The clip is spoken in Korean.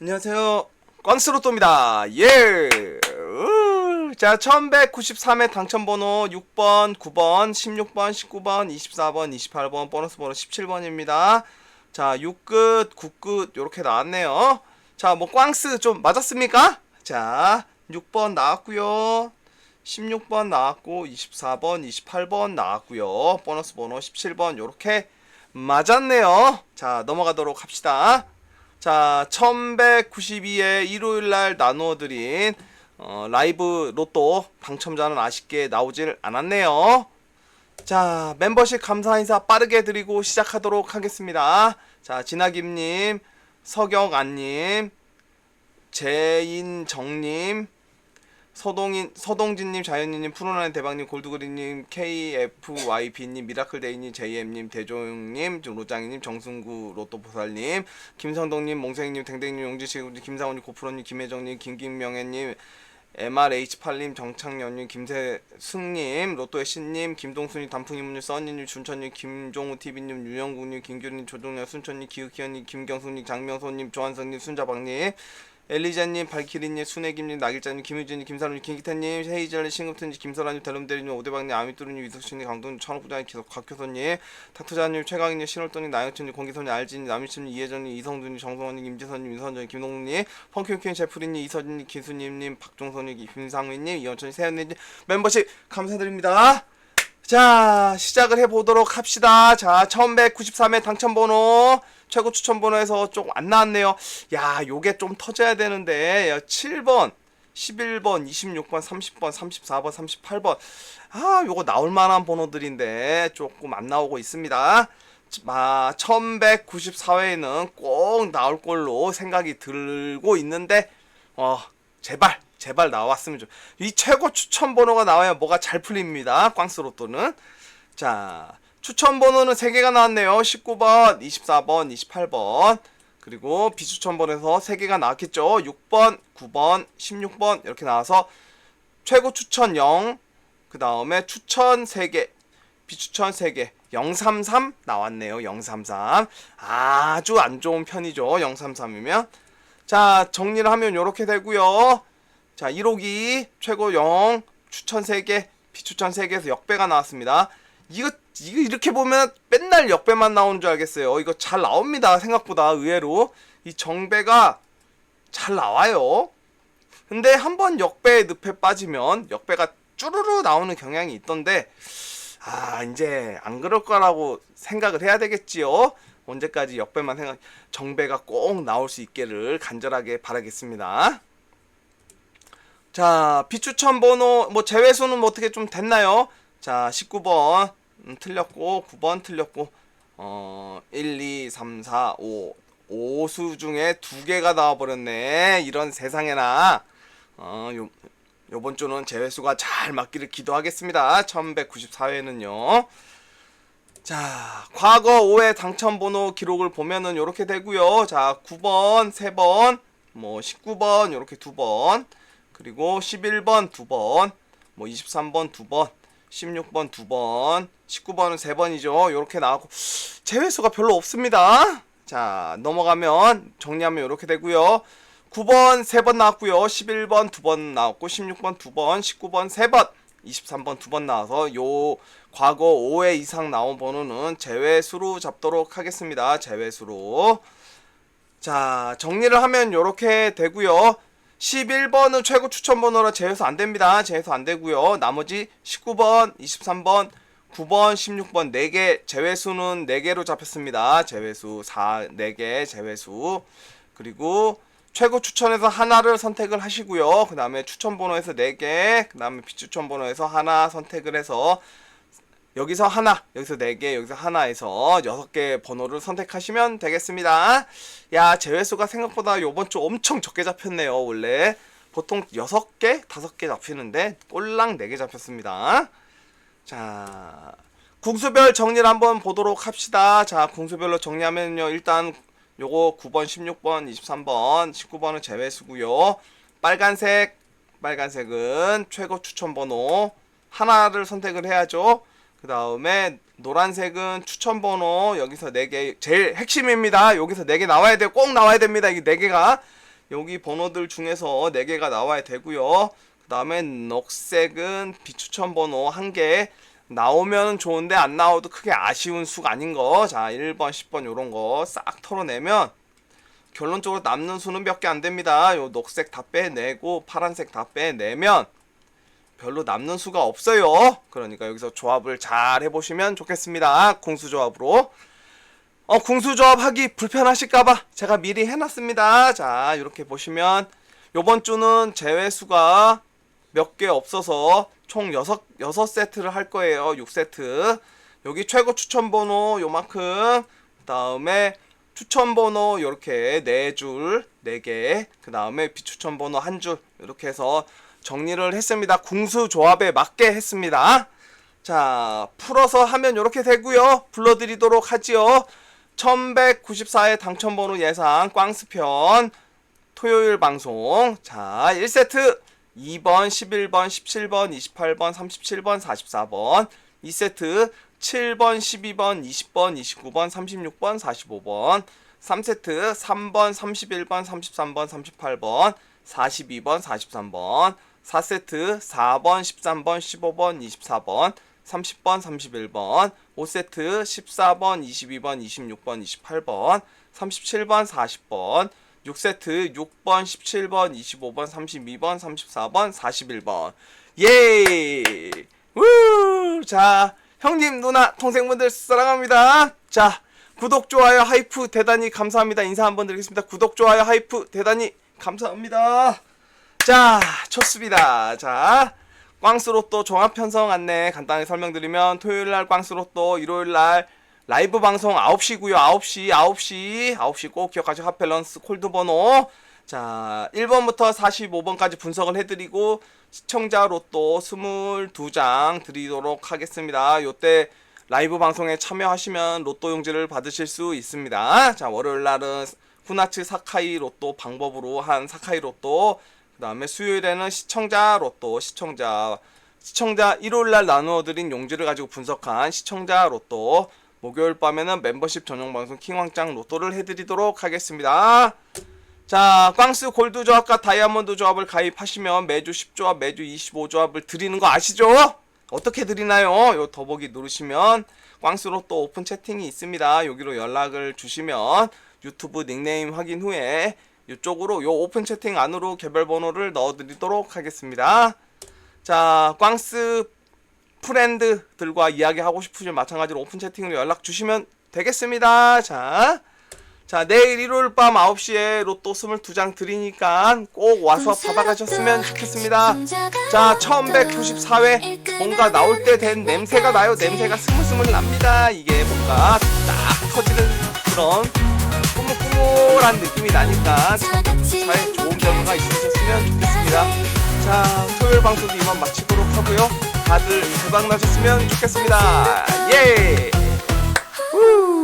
안녕하세요. 꽝스로또입니다. 예. 우. 자, 1193회 당첨번호 6번, 9번, 16번, 19번, 24번, 28번, 보너스 번호 17번입니다. 자, 6끝, 9끝, 요렇게 나왔네요. 자, 뭐, 꽝스 좀 맞았습니까? 자, 6번 나왔고요 16번 나왔고, 24번, 28번 나왔고요 보너스 번호 17번, 요렇게 맞았네요. 자, 넘어가도록 합시다. 자, 1192회 일요일 날 나누어 드린 어, 라이브 로또 당첨자는 아쉽게 나오질 않았네요. 자, 멤버십 감사 인사 빠르게 드리고 시작하도록 하겠습니다. 자, 진아김님, 서경안님, 재인정님, 서동인, 서동진님, 자연이님, 푸른하는 대박님, 골드그린님, KFYB님, 미라클데이님, JM님, 대종님, 로장이님, 정승구, 로또보살님, 김성동님, 몽생님, 댕댕님, 용지씨님, 김상훈님, 고프로님, 김혜정님, 김김명애님, MRH8님, 정창현님, 김세승님, 로또의 신님, 김동순님, 단풍이문님, 써니님, 준천님, 김종우TV님, 유영국님, 김규님, 조종렬, 순천님, 기흑희연님, 김경숙님, 장명소님, 조한성님, 순자박님, 엘리자님, 발키리님, 순애김님, 나길자님, 김유진님, 김사루님, 김기태님, 헤이젤님, 싱급튼님, 김설아님, 대름대리님, 오대박님, 아미뚜루님, 위석신님, 강동님, 천옥부장님, 곽효선님, 탁투자님, 최강희님, 신월동님, 나영춘님, 공기선님, 알진님, 남일춘님, 이혜정님, 이성준님, 정성원님, 임지선님, 윤선정님, 김동욱님, 펑키우키님, 제프리님, 이서진님, 기수님님, 박종선님, 김상민님, 이현천님, 세연님 멤버십 감사드립니다. 자, 시작을 해보도록 합시다. 자, 1193회 당첨번호, 최고 추천 번호에서 조금 안 나왔네요. 야, 요게 좀 터져야 되는데, 7번, 11번, 26번, 30번, 34번, 38번. 아, 요거 나올 만한 번호들인데, 조금 안 나오고 있습니다. 아, 1194회에는 꼭 나올 걸로 생각이 들고 있는데, 어, 제발, 제발 나왔으면 좀. 이 최고 추천 번호가 나와야 뭐가 잘 풀립니다. 꽝스 로또는. 자, 추천 번호는 3개가 나왔네요. 19번, 24번, 28번. 그리고 비추천번에서 3개가 나왔겠죠. 6번, 9번, 16번 이렇게 나와서 최고 추천 0, 그 다음에 추천 3개, 비추천 3개, 033 나왔네요. 033. 아주 안 좋은 편이죠. 033이면. 자, 정리를 하면 이렇게 되고요. 자, 1호기 최고 0, 추천 3개, 비추천 3개에서 역배가 나왔습니다. 이거 이거 이렇게 보면 맨날 역배만 나오는 줄 알겠어요. 이거 잘 나옵니다. 생각보다 의외로 이 정배가 잘 나와요. 근데 한번 역배 늪에 빠지면 역배가 쭈루루 나오는 경향이 있던데 아 이제 안 그럴 거라고 생각을 해야 되겠지요. 언제까지 역배만 생각 정배가 꼭 나올 수 있기를 간절하게 바라겠습니다. 자 비추천 번호 뭐 제외수는 뭐 어떻게 좀 됐나요? 자 19번 음, 틀렸고 9번 틀렸고 어 1, 2, 3, 4, 5 5수 중에 두 개가 나와버렸네. 이런 세상에나. 어 요, 요번 주는 제외수가 잘 맞기를 기도하겠습니다. 1194회는요. 자 과거 5회 당첨 번호 기록을 보면은 요렇게 되고요. 자 9번 3번 뭐 19번 요렇게 2번 그리고 11번 2번 뭐 23번 2번 16번 2번, 19번은 3번이죠. 이렇게 나왔고 제외수가 별로 없습니다. 자, 넘어가면 정리하면 이렇게 되고요. 9번 3번 나왔고요. 11번 2번 나왔고 16번 2번, 19번 3번, 23번 2번 나와서 요 과거 5회 이상 나온 번호는 제외수로 잡도록 하겠습니다. 제외수로. 자, 정리를 하면 이렇게 되고요. 11번은 최고 추천 번호라 제외수 안 됩니다. 제외수 안 되고요. 나머지 19번, 23번, 9번, 16번 4개 제외수는 4개로 잡혔습니다. 제외수 4 4개 제외수. 그리고 최고 추천에서 하나를 선택을 하시고요. 그 다음에 추천 번호에서 4개, 그 다음에 비추천 번호에서 하나 선택을 해서 여기서 하나, 여기서 네 개, 여기서 하나에서 여섯 개 번호를 선택하시면 되겠습니다. 야, 제외수가 생각보다 요번 주 엄청 적게 잡혔네요, 원래. 보통 여섯 개, 다섯 개 잡히는데 꼴랑 네 개 잡혔습니다. 자, 궁수별 정리를 한번 보도록 합시다. 자, 궁수별로 정리하면요. 일단 요거 9번, 16번, 23번, 19번은 제외수고요. 빨간색, 빨간색은 최고 추천 번호 하나를 선택을 해야죠. 그 다음에 노란색은 추천 번호 여기서 4개 제일 핵심입니다. 여기서 4개 나와야 돼요. 꼭 나와야 됩니다. 이게 4개가 여기 번호들 중에서 4개가 나와야 되고요. 그 다음에 녹색은 비추천 번호 1개 나오면 좋은데 안 나와도 크게 아쉬운 수가 아닌 거. 자, 1번, 10번 요런 거 싹 털어내면 결론적으로 남는 수는 몇 개 안 됩니다. 요 녹색 다 빼내고 파란색 다 빼내면 별로 남는 수가 없어요. 그러니까 여기서 조합을 잘 해보시면 좋겠습니다. 궁수 조합으로. 어, 궁수 조합 하기 불편하실까봐 제가 미리 해놨습니다. 자, 이렇게 보시면 요번 주는 제외 수가 몇 개 없어서 총 6, 여섯 세트를 할 거예요. 6세트. 여기 최고 추천 번호 요만큼. 그 다음에 추천 번호 요렇게 네 줄, 네 개. 그 다음에 비추천 번호 한 줄. 이렇게 해서 정리를 했습니다. 궁수 조합에 맞게 했습니다. 자, 풀어서 하면 이렇게 되고요. 불러드리도록 하지요. 1194의 당첨번호 예상 꽝스편 토요일 방송. 자, 1세트 2번, 11번, 17번, 28번, 37번, 44번. 2세트 7번, 12번, 20번, 29번, 36번, 45번. 3세트 3번, 31번, 33번, 38번, 42번, 43번. 4세트 4번, 13번, 15번, 24번, 30번, 31번, 5세트 14번, 22번, 26번, 28번, 37번, 40번, 6세트 6번, 17번, 25번, 32번, 34번, 41번. 예! 우! 자, 형님, 누나, 동생분들 사랑합니다. 자, 구독, 좋아요, 하이프 대단히 감사합니다. 인사 한번 드리겠습니다. 구독, 좋아요, 하이프 대단히 감사합니다. 자, 좋습니다. 자, 꽝스로또 종합 편성 안내 간단히 설명드리면 토요일 날 꽝스로또 일요일 날 라이브 방송 9시고요. 9시, 9시, 9시 꼭 기억하시고 핫밸런스 콜드 번호. 자, 1번부터 45번까지 분석을 해드리고 시청자 로또 22장 드리도록 하겠습니다. 요때 라이브 방송에 참여하시면 로또 용지를 받으실 수 있습니다. 자, 월요일 날은 후나츠 사카이 로또 방법으로 한 사카이 로또 그 다음에 수요일에는 시청자 로또 시청자 시청자 일요일 날 나누어 드린 용지를 가지고 분석한 시청자 로또 목요일 밤에는 멤버십 전용 방송 킹왕짱 로또를 해드리도록 하겠습니다. 자, 꽝스 골드 조합과 다이아몬드 조합을 가입하시면 매주 10조합, 매주 25조합을 드리는 거 아시죠? 어떻게 드리나요? 요 더보기 누르시면 꽝스로 또 오픈 채팅이 있습니다. 여기로 연락을 주시면 유튜브 닉네임 확인 후에 이쪽으로 요 오픈 채팅 안으로 개별 번호를 넣어드리도록 하겠습니다. 자, 꽝스 프렌드들과 이야기하고 싶으시면 마찬가지로 오픈 채팅으로 연락 주시면 되겠습니다. 자, 자 내일 일요일 밤 9시에 로또 22장 드리니까 꼭 와서 받아가셨으면 좋겠습니다. 자, 1194회 뭔가 나올 때 된 냄새가 나요. 냄새가 스물스물 납니다. 이게 뭔가 딱 터지는 그런 꾸물꾸물한 느낌이 나니까 잘 좋은 결과가 있으셨으면 좋겠습니다. 자, 토요일 방송도 이만 마치도록 하고요. 다들 대박 나셨으면 좋겠습니다. 예! 후!